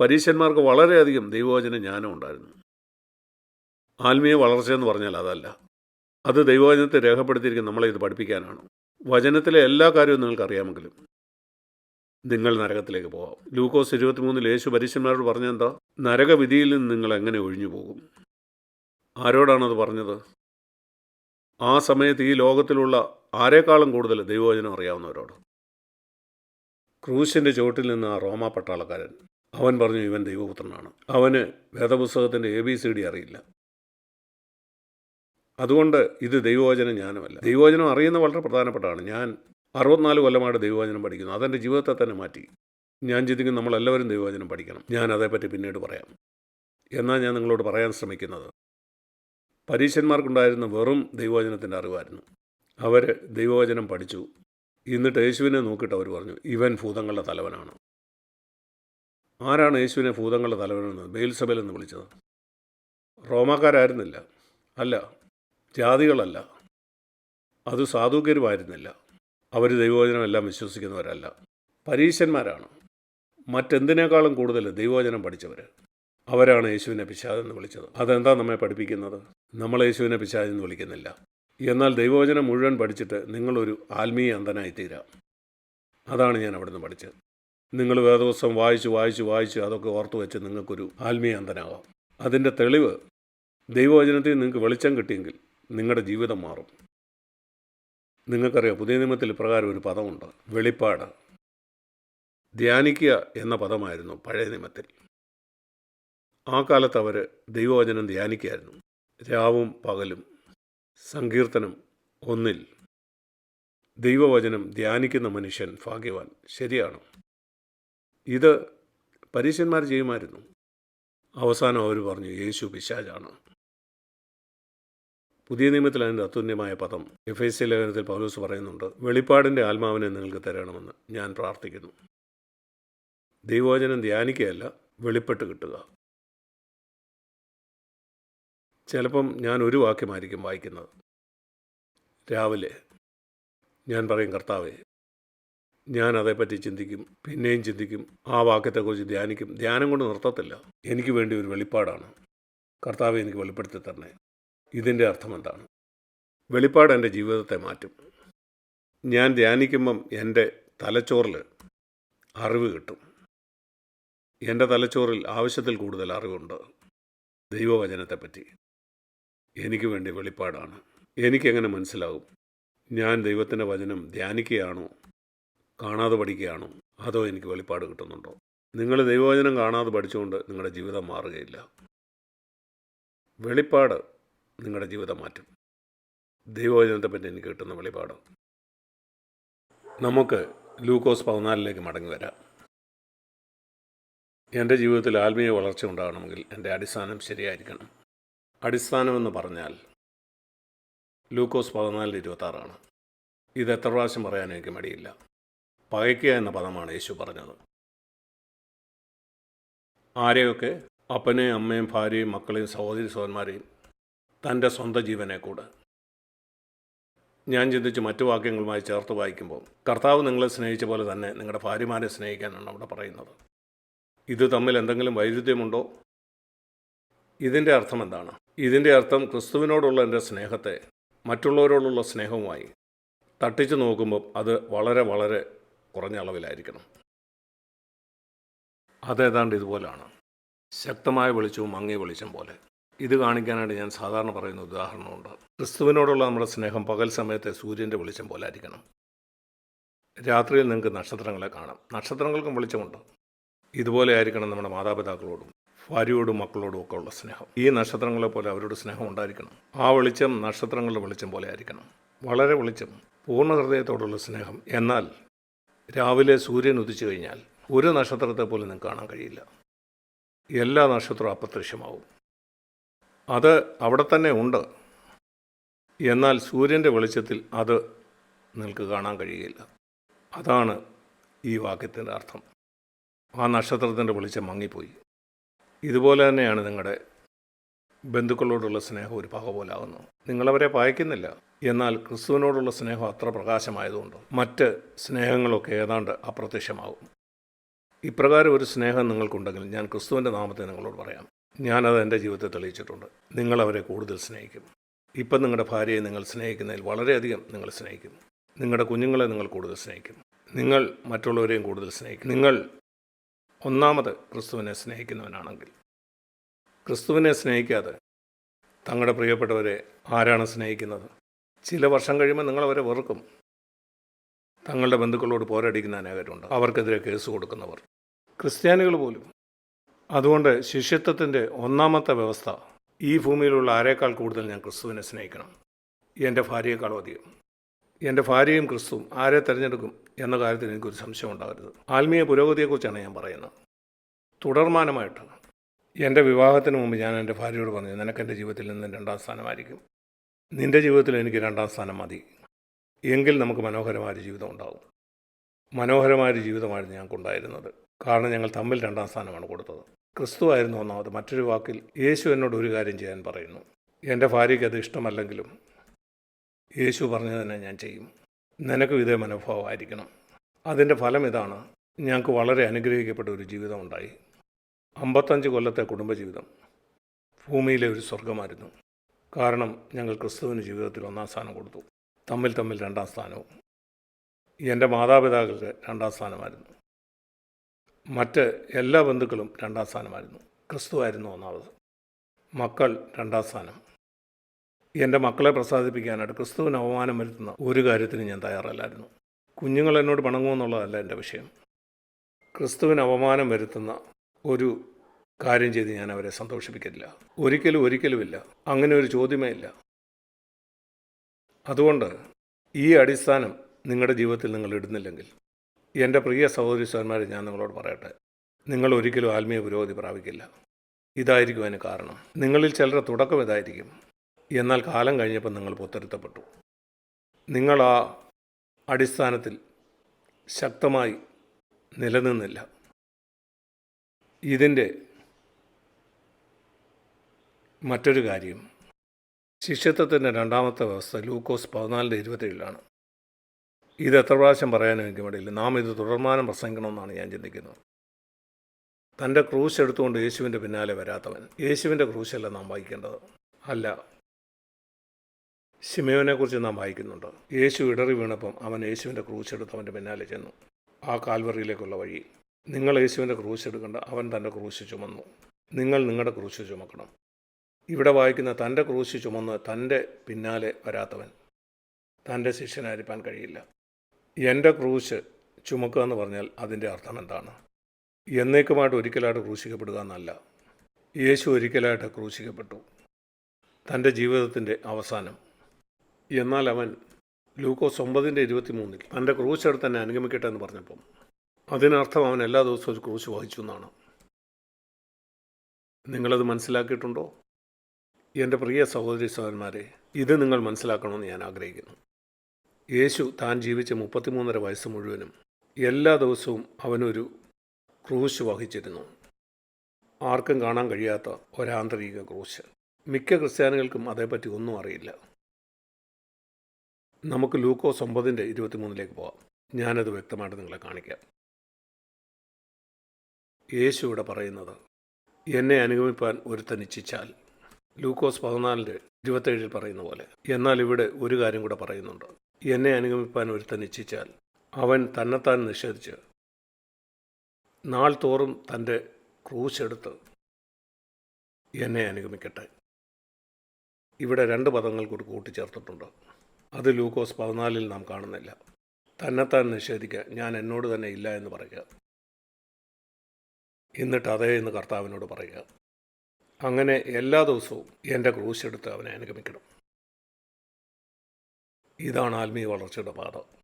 പരീശന്മാർക്ക് വളരെയധികം ദൈവവചന ജ്ഞാനം ഉണ്ടായിരുന്നു. ആത്മീയ വളർച്ച എന്ന് പറഞ്ഞാൽ അതല്ല. അത് ദൈവവചനത്തെ രേഖപ്പെടുത്തിയിരിക്കുന്ന നമ്മളെ ഇത് പഠിപ്പിക്കാനാണ്. വചനത്തിലെ എല്ലാ കാര്യവും നിങ്ങൾക്കറിയാമെങ്കിലും നിങ്ങൾ നരകത്തിലേക്ക് പോകാം. ലൂക്കോസ് ഇരുപത്തിമൂന്നിൽ യേശു പരീശന്മാരോട് പറഞ്ഞെന്താ നരകവിധിയിൽ നിന്ന് നിങ്ങൾ എങ്ങനെ ഒഴിഞ്ഞു പോകും? ആരോടാണത് പറഞ്ഞത്? ആ സമയത്ത് ഈ ലോകത്തിലുള്ള ആരെക്കാളും കൂടുതൽ ദൈവവചനം അറിയാവുന്നവരോട്. ക്രൂശിന്റെ ചുവട്ടിൽ നിന്ന് ആ റോമാ പട്ടാളക്കാരൻ അവൻ പറഞ്ഞു ഇവൻ ദൈവപുത്രനാണ്. അവന് വേദപുസ്തകത്തിന്റെ എ ബി സി ഡി അറിയില്ല. അതുകൊണ്ട് ഇത് ദൈവവചന ജ്ഞാനമല്ല. ദൈവവചനം അറിയുന്ന വളരെ പ്രധാനപ്പെട്ടതാണ്. ഞാൻ അറുപത്തിനാല് കൊല്ലമായിട്ട് ദൈവവചനം പഠിക്കുന്നു. അതെന്റെ ജീവിതത്തെ തന്നെ മാറ്റി. ഞാൻ ചിന്തിക്കും നമ്മളെല്ലാവരും ദൈവവചനം പഠിക്കണം. ഞാൻ അതേപ്പറ്റി പിന്നീട് പറയാം. എന്നാൽ ഞാൻ നിങ്ങളോട് പറയാൻ ശ്രമിക്കുന്നത്. പരീശന്മാർക്കുണ്ടായിരുന്ന വെറും ദൈവവചനത്തിന്റെ അറിവായിരുന്നു. അവർ ദൈവവചനം പഠിച്ചു. എന്നിട്ട് യേശുവിനെ നോക്കിയിട്ട് അവർ പറഞ്ഞു ഇവൻ ഭൂതങ്ങളുടെ തലവനാണ്. ആരാണ് യേശുവിനെ ഭൂതങ്ങളുടെ തലവനെന്ന്? ബെയിൽസബൽ എന്ന് വിളിച്ചത്. റോമാക്കാരായിരുന്നില്ല. അല്ല ജാതികളല്ല. അത് സാധുക്യരുമായിരുന്നില്ല. അവർ ദൈവവചനമെല്ലാം വിശ്വസിക്കുന്നവരല്ല. പരീശന്മാരാണ്. മറ്റെന്തിനേക്കാളും കൂടുതൽ ദൈവവചനം പഠിച്ചവർ അവരാണ് യേശുവിനെ പിശാചെന്ന് വിളിച്ചത്. അതെന്താ നമ്മെ പഠിപ്പിക്കുന്നത്? നമ്മൾ യേശുവിനെ പിശാചെന്ന് വിളിക്കുന്നില്ല. എന്നാൽ ദൈവവചനം മുഴുവൻ പഠിച്ചിട്ട് നിങ്ങളൊരു ആത്മീയ അന്തനായിത്തീരാം തീരാം അതാണ് ഞാൻ അവിടുന്ന് പഠിച്ചത്. നിങ്ങൾ വേദവസ്തം വായിച്ച് വായിച്ച് വായിച്ച് അതൊക്കെ ഓർത്തു വെച്ച് നിങ്ങൾക്കൊരു ആത്മീയ അന്ധനാകാം അതിന്റെ തെളിവ് ദൈവവചനത്തിൽ നിങ്ങൾക്ക് വെളിച്ചം കിട്ടിയെങ്കിൽ നിങ്ങളുടെ ജീവിതം മാറും. നിങ്ങൾക്കറിയാം പുതിയ നിയമത്തിൽ പ്രകാരം ഒരു പദമുണ്ട്. വെളിപ്പാട്. ധ്യാനിക്കുക എന്ന പദമായിരുന്നു പഴയ നിയമത്തിൽ. ആ കാലത്ത് അവർ ദൈവവചനം ധ്യാനിക്കുകയായിരുന്നു. രാവും പകലും സങ്കീർത്തനം ഒന്നിൽ. ദൈവവചനം ധ്യാനിക്കുന്ന മനുഷ്യൻ ഭാഗ്യവാൻ ശരിയാണ്. ഇത് പരീശന്മാർ ചെയ്യുമായിരുന്നു. അവസാനം അവർ പറഞ്ഞു യേശു പിശാചാണ്. പുതിയ നിയമത്തിൽ അതിന്റെ അത്യുന്യമായ പദം എഫ് എസ് സി ലേഖനത്തിൽ പൗലോസ് പറയുന്നുണ്ട് വെളിപ്പാടിന്റെ ആത്മാവിനെ നിങ്ങൾക്ക് തരണമെന്ന് ഞാൻ പ്രാർത്ഥിക്കുന്നു. ദൈവവചനം ധ്യാനിക്കുകയല്ല വെളിപ്പെട്ട് കിട്ടുക. ചിലപ്പം ഞാൻ ഒരു വാക്യമായിരിക്കും വായിക്കുന്നത്. രാവിലെ ഞാൻ പറയും കർത്താവേ ഞാൻ അതേപ്പറ്റി ചിന്തിക്കും പിന്നെയും ചിന്തിക്കും ആ വാക്യത്തെക്കുറിച്ച് ധ്യാനിക്കും. ധ്യാനം കൊണ്ട് നിർത്തത്തില്ല. എനിക്ക് വേണ്ടി ഒരു വെളിപ്പാടാണ്. കർത്താവ് എനിക്ക് വെളിപ്പെടുത്തി തരണേ. ഇതിന്റെ അർത്ഥം എന്താണ്? വെളിപ്പാട് എന്റെ ജീവിതത്തെ മാറ്റും. ഞാൻ ധ്യാനിക്കുമ്പം എന്റെ തലച്ചോറിൽ അറിവ് കിട്ടും. എന്റെ തലച്ചോറിൽ ആവശ്യത്തിൽ കൂടുതൽ അറിവുണ്ട്. ദൈവവചനത്തെപ്പറ്റി. എനിക്ക് വേണ്ടി വെളിപ്പാടാണ്. എനിക്കെങ്ങനെ മനസ്സിലാകും? ഞാൻ ദൈവത്തിന്റെ വചനം ധ്യാനിക്കുകയാണോ? കാണാതെ പഠിക്കുകയാണോ? അതോ എനിക്ക് വെളിപ്പാട് കിട്ടുന്നുണ്ടോ? നിങ്ങൾ ദൈവവചനം കാണാതെ പഠിച്ചുകൊണ്ട് നിങ്ങളുടെ ജീവിതം മാറുകയില്ല. വെളിപ്പാട് നിങ്ങളുടെ ജീവിതം മാറ്റും. ദൈവവചനത്തെപ്പറ്റി എനിക്ക് കിട്ടുന്ന വെളിപ്പാട്. നമുക്ക് ലൂക്കോസ് പതിനാലിലേക്ക് മടങ്ങി വരാം. എന്റെ ജീവിതത്തിൽ ആത്മീയ വളർച്ച ഉണ്ടാകണമെങ്കിൽ എന്റെ അടിസ്ഥാനം ശരിയായിരിക്കണം. അടിസ്ഥാനമെന്ന് പറഞ്ഞാൽ ലൂക്കോസ് പതിനാലിൽ ഇരുപത്താറാണ്. ഇത് എത്ര പ്രാവശ്യം പറയാൻ എനിക്ക് മടിയില്ല. പകയ്ക്കുക എന്ന പദമാണ് യേശു പറഞ്ഞത്. ആരെയൊക്കെ അപ്പനെയും അമ്മയും ഭാര്യയും മക്കളെയും സഹോദരി സഹോദരന്മാരെയും തന്റെ സ്വന്തം ജീവനെ കൂടെ. ഞാൻ ചിന്തിച്ച് മറ്റു വാക്യങ്ങളുമായി ചേർത്ത് വായിക്കുമ്പോൾ കർത്താവ് നിങ്ങളെ സ്നേഹിച്ച പോലെ തന്നെ നിങ്ങളുടെ ഭാര്യമാരെ സ്നേഹിക്കാനാണ് അവിടെ പറയുന്നത്. ഇത് തമ്മിൽ എന്തെങ്കിലും വൈരുദ്ധ്യമുണ്ടോ? ഇതിന്റെ അർത്ഥം എന്താണ്? ഇതിന്റെ അർത്ഥം ക്രിസ്തുവിനോടുള്ള എന്റെ സ്നേഹത്തെ മറ്റുള്ളവരോടുള്ള സ്നേഹവുമായി തട്ടിച്ചു നോക്കുമ്പോൾ അത് വളരെ വളരെ കുറഞ്ഞ അളവിലായിരിക്കണം. അതേതാണ്ട് ഇതുപോലാണ്. ശക്തമായ വെളിച്ചവും മങ്ങിയ വെളിച്ചം പോലെ. ഇത് കാണിക്കാനായിട്ട് ഞാൻ സാധാരണ പറയുന്ന ഉദാഹരണമുണ്ട്. ക്രിസ്തുവിനോടുള്ള നമ്മുടെ സ്നേഹം പകൽ സമയത്തെ സൂര്യന്റെ വെളിച്ചം പോലെ ആയിരിക്കണം. രാത്രിയിൽ നിങ്ങൾക്ക് നക്ഷത്രങ്ങളെ കാണാം. നക്ഷത്രങ്ങൾക്കും വെളിച്ചമുണ്ട്. ഇതുപോലെ ആയിരിക്കണം നമ്മുടെ മാതാപിതാക്കളോടും ഭാര്യയോടും മക്കളോടും ഒക്കെ ഉള്ള സ്നേഹം. ഈ നക്ഷത്രങ്ങളെ പോലെ അവരോട് സ്നേഹം ഉണ്ടായിരിക്കണം. ആ വെളിച്ചം നക്ഷത്രങ്ങളുടെ വെളിച്ചം പോലെ ആയിരിക്കണം. വളരെ വെളിച്ചം പൂർണ ഹൃദയത്തോടുള്ള സ്നേഹം. എന്നാൽ രാവിലെ സൂര്യൻ ഉദിച്ചു കഴിഞ്ഞാൽ ഒരു നക്ഷത്രത്തെ പോലും നിങ്ങൾക്ക് കാണാൻ കഴിയില്ല. എല്ലാ നക്ഷത്രവും അപ്രത്യക്ഷമാവും. അത് അവിടെ തന്നെ ഉണ്ട്. എന്നാൽ സൂര്യന്റെ വെളിച്ചത്തിൽ അത് നിങ്ങൾക്ക് കാണാൻ കഴിയുകയില്ല അതാണ് ഈ വാക്യത്തിന്റെ അർത്ഥം. ആ നക്ഷത്രത്തിന്റെ വെളിച്ചം മങ്ങിപ്പോയി. ഇതുപോലെ തന്നെയാണ് നിങ്ങളുടെ ബന്ധുക്കളോടുള്ള സ്നേഹം ഒരു പക പോലാകുന്നു. നിങ്ങളവരെ പായിക്കുന്നില്ല. എന്നാൽ ക്രിസ്തുവിനോടുള്ള സ്നേഹം അത്ര പ്രകാശമായതുകൊണ്ട് മറ്റ് സ്നേഹങ്ങളൊക്കെ ഏതാണ്ട് അപ്രത്യക്ഷമാകും. ഇപ്രകാരം ഒരു സ്നേഹം നിങ്ങൾക്കുണ്ടെങ്കിൽ ഞാൻ ക്രിസ്തുവിന്റെ നാമത്തെ നിങ്ങളോട് പറയാം. ഞാനത് എന്റെ ജീവിതത്തിൽ തെളിയിച്ചിട്ടുണ്ട്. നിങ്ങളവരെ കൂടുതൽ സ്നേഹിക്കും. ഇപ്പം നിങ്ങളുടെ ഭാര്യയെ നിങ്ങൾ സ്നേഹിക്കുന്നതിൽ വളരെയധികം നിങ്ങൾ സ്നേഹിക്കും. നിങ്ങളുടെ കുഞ്ഞുങ്ങളെ നിങ്ങൾ കൂടുതൽ സ്നേഹിക്കും. നിങ്ങൾ മറ്റുള്ളവരെയും കൂടുതൽ സ്നേഹിക്കും. നിങ്ങൾ ഒന്നാമത് ക്രിസ്തുവിനെ സ്നേഹിക്കുന്നവനാണെങ്കിൽ ക്രിസ്തുവിനെ സ്നേഹിക്കാതെ തങ്ങളുടെ പ്രിയപ്പെട്ടവരെ ആരാണ് സ്നേഹിക്കുന്നത്? ചില വർഷം കഴിയുമ്പോൾ നിങ്ങളവരെ വെറുക്കും. തങ്ങളുടെ ബന്ധുക്കളോട് പോരടിക്കുന്ന അനേകരുണ്ട്. അവർക്കെതിരെ കേസ് കൊടുക്കുന്നവർ. ക്രിസ്ത്യാനികൾ പോലും. അതുകൊണ്ട് ശിഷ്യത്വത്തിന്റെ ഒന്നാമത്തെ വ്യവസ്ഥ ഈ ഭൂമിയിലുള്ള ആരേക്കാൾ കൂടുതൽ ഞാൻ ക്രിസ്തുവിനെ സ്നേഹിക്കണം? എന്റെ ഭാര്യയെക്കാളും അധികം. എന്റെ ഭാര്യയും ക്രിസ്തുവും ആരെ തിരഞ്ഞെടുക്കും എന്ന കാര്യത്തിൽ എനിക്കൊരു സംശയം ഉണ്ടാകരുത് ആത്മീയ പുരോഗതിയെക്കുറിച്ചാണ് ഞാൻ പറയുന്നത്. തുടർമാനമായിട്ട് എന്റെ വിവാഹത്തിന് മുമ്പ് ഞാൻ എന്റെ ഭാര്യയോട് പറഞ്ഞു നിനക്ക് എന്റെ ജീവിതത്തിൽ നിന്ന് രണ്ടാം സ്ഥാനമായിരിക്കും നിന്റെ ജീവിതത്തിൽ എനിക്ക് രണ്ടാം സ്ഥാനം മതി. എങ്കിൽ നമുക്ക് മനോഹരമായൊരു ജീവിതം ഉണ്ടാവും. മനോഹരമായൊരു ജീവിതമായിരുന്നു ഞങ്ങൾക്കുണ്ടായിരുന്നത് കാരണം ഞങ്ങൾ തമ്മിൽ രണ്ടാം സ്ഥാനമാണ് കൊടുത്തത്. ക്രിസ്തു ആയിരുന്നു ഒന്നാമത്. മറ്റൊരു വാക്കിൽ യേശു എന്നോട് ഒരു കാര്യം ചെയ്യാൻ പറയുന്നു. എന്റെ ഭാര്യയ്ക്ക് അത് ഇഷ്ടമല്ലെങ്കിലും യേശു പറഞ്ഞത് തന്നെ ഞാൻ ചെയ്യും. നിനക്കും ഇതേ മനോഭാവമായിരിക്കണം. അതിന്റെ ഫലം ഇതാണ്. ഞങ്ങൾക്ക് വളരെ അനുഗ്രഹിക്കപ്പെട്ട ഒരു ജീവിതം ഉണ്ടായി. അമ്പത്തഞ്ച് കൊല്ലത്തെ കുടുംബജീവിതം ഭൂമിയിലെ ഒരു സ്വർഗമായിരുന്നു കാരണം ഞങ്ങൾ ക്രിസ്തുവിന് ജീവിതത്തിൽ ഒന്നാം സ്ഥാനം കൊടുത്തു. തമ്മിൽ തമ്മിൽ രണ്ടാം സ്ഥാനവും. എന്റെ മാതാപിതാക്കൾക്ക് രണ്ടാം സ്ഥാനമായിരുന്നു. മറ്റ് എല്ലാ ബന്ധുക്കളും രണ്ടാം സ്ഥാനമായിരുന്നു. ക്രിസ്തുവായിരുന്നു ഒന്നാമത്. മക്കൾ രണ്ടാം സ്ഥാനം. എന്റെ മക്കളെ പ്രസാദിപ്പിക്കാനായിട്ട് ക്രിസ്തുവിന് അവമാനം വരുത്തുന്ന ഒരു കാര്യത്തിന് ഞാൻ തയ്യാറല്ലായിരുന്നു. കുഞ്ഞുങ്ങൾ എന്നോട് പണങ്ങുമെന്നുള്ളതല്ല എന്റെ വിഷയം. ക്രിസ്തുവിന് അവമാനം വരുത്തുന്ന ഒരു കാര്യം ചെയ്ത് ഞാൻ അവരെ സന്തോഷിപ്പിക്കില്ല ഒരിക്കലും ഒരിക്കലുമില്ല. അങ്ങനെ ഒരു ചോദ്യമേ ഇല്ല. അതുകൊണ്ട് ഈ അടിസ്ഥാനം നിങ്ങളുടെ ജീവിതത്തിൽ നിങ്ങൾ ഇടുന്നില്ലെങ്കിൽ എന്റെ പ്രിയ സഹോദരി സഹോദരന്മാരെ ഞാൻ നിങ്ങളോട് പറയട്ടെ. നിങ്ങൾ ഒരിക്കലും ആത്മീയ പുരോഗതി പ്രാപിക്കില്ല. ഇതായിരിക്കും അതിന് കാരണം. നിങ്ങളിൽ ചിലരുടെ തുടക്കം ഇതായിരിക്കും. എന്നാൽ കാലം കഴിഞ്ഞപ്പോൾ നിങ്ങൾ പുത്തരുത്തപ്പെട്ടു. നിങ്ങൾ ആ അടിസ്ഥാനത്തിൽ ശക്തമായി നിലനിന്നില്ല. ഇതിന്റെ മറ്റൊരു കാര്യം ശിഷ്യത്വത്തിന്റെ രണ്ടാമത്തെ വ്യവസ്ഥ ലൂക്കോസ് പതിനാലിന്റെ ഇരുപത്തേഴിലാണ് ഇത് എത്ര പ്രാവശ്യം പറയാനും എനിക്ക് മടിയില്ല. നാം ഇത് തുടർമാനം പ്രസംഗിക്കണമെന്നാണ് ഞാൻ ചിന്തിക്കുന്നത്. തന്റെ ക്രൂശ് എടുത്തുകൊണ്ട് യേശുവിന്റെ പിന്നാലെ വരാത്തവൻ. യേശുവിന്റെ ക്രൂശല്ല നാം വായിക്കേണ്ടത്. അല്ല. ശിമയോനെക്കുറിച്ച് നാം വായിക്കുന്നുണ്ട്. യേശു ഇടറി വീണപ്പം അവൻ യേശുവിന്റെ ക്രൂശ് എടുത്ത് അവന്റെ പിന്നാലെ ചെന്നു. ആ കാൽവറിയിലേക്കുള്ള വഴി. നിങ്ങൾ യേശുവിന്റെ ക്രൂശ് എടുക്കേണ്ട. അവൻ തന്റെ ക്രൂശ് ചുമന്നു. നിങ്ങൾ നിങ്ങളുടെ ക്രൂശ് ചുമക്കണം. ഇവിടെ വായിക്കുന്ന തന്റെ ക്രൂശ് ചുമന്ന് തന്റെ പിന്നാലെ വരാത്തവൻ. തന്റെ ശിഷ്യനായിരിക്കാൻ കഴിയില്ല. എന്റെ ക്രൂശ് ചുമക്കുക എന്ന് പറഞ്ഞാൽ അതിന്റെ അർത്ഥം എന്താണ്? എന്നേക്കുമായിട്ട് ഒരിക്കലായിട്ട് ക്രൂശിക്കപ്പെടുക എന്നല്ല. യേശു ഒരിക്കലായിട്ട് ക്രൂശിക്കപ്പെട്ടു. തന്റെ ജീവിതത്തിന്റെ അവസാനം. എന്നാൽ അവൻ ലൂക്കോസ് ഒമ്പതിന്റെ ഇരുപത്തി മൂന്നിൽ തന്റെ ക്രൂശ് എടുത്ത് തന്നെ അനുഗമിക്കട്ടെ എന്ന് പറഞ്ഞപ്പം അതിനർത്ഥം അവൻ എല്ലാ ദിവസവും ഒരു ക്രൂശ് വഹിച്ചു എന്നാണ്. നിങ്ങളത് മനസ്സിലാക്കിയിട്ടുണ്ടോ? എന്റെ പ്രിയ സഹോദരി സഹോദരന്മാരെ ഇത് നിങ്ങൾ മനസ്സിലാക്കണമെന്ന് ഞാൻ ആഗ്രഹിക്കുന്നു. യേശു താൻ ജീവിച്ച മുപ്പത്തിമൂന്നര വയസ്സ് മുഴുവനും എല്ലാ ദിവസവും അവനൊരു ക്രൂശ് വഹിച്ചിരുന്നു. ആർക്കും കാണാൻ കഴിയാത്ത ഒരാന്തരിക ക്രൂശ്. മിക്ക ക്രിസ്ത്യാനികൾക്കും അതേപ്പറ്റി ഒന്നും അറിയില്ല. നമുക്ക് ലൂക്കോസ് ഒമ്പതിന്റെ ഇരുപത്തിമൂന്നിലേക്ക് പോകാം ഞാനത് വ്യക്തമായിട്ട് നിങ്ങളെ കാണിക്കാം. യേശു ഇവിടെ പറയുന്നത് എന്നെ അനുഗമിപ്പാൻ ഒരുത്തൻ ഇച്ഛിച്ചാൽ. ലൂക്കോസ് പതിനാലിന്റെ ഇരുപത്തേഴിൽ പറയുന്ന പോലെ എന്നാൽ ഇവിടെ ഒരു കാര്യം കൂടെ പറയുന്നുണ്ട്. എന്നെ അനുഗമിപ്പാൻ ഒരുത്തൻ ഇച്ഛിച്ചാൽ അവൻ തന്നെത്താൻ നിഷേധിച്ച് നാൾ തോറും തന്റെ ക്രൂശ് എടുത്ത് എന്നെ അനുഗമിക്കട്ടെ. ഇവിടെ രണ്ട് പദങ്ങൾ കൂടി കൂട്ടിച്ചേർത്തിട്ടുണ്ട്. അത് ലൂക്കോസ് പതിനാലിൽ നാം കാണുന്നില്ല. തന്നെത്താൻ നിഷേധിക്കുക ഞാൻ എന്നോട് തന്നെ ഇല്ല എന്ന് പറയുക. എന്നിട്ട് അതേ എന്ന് കർത്താവിനോട് പറയുക. അങ്ങനെ എല്ലാ ദിവസവും എന്റെ ക്രൂശെടുത്ത് അവനെ അനുഗമിക്കണം. ഇതാണ് ആത്മീയ വളർച്ചയുടെ പാത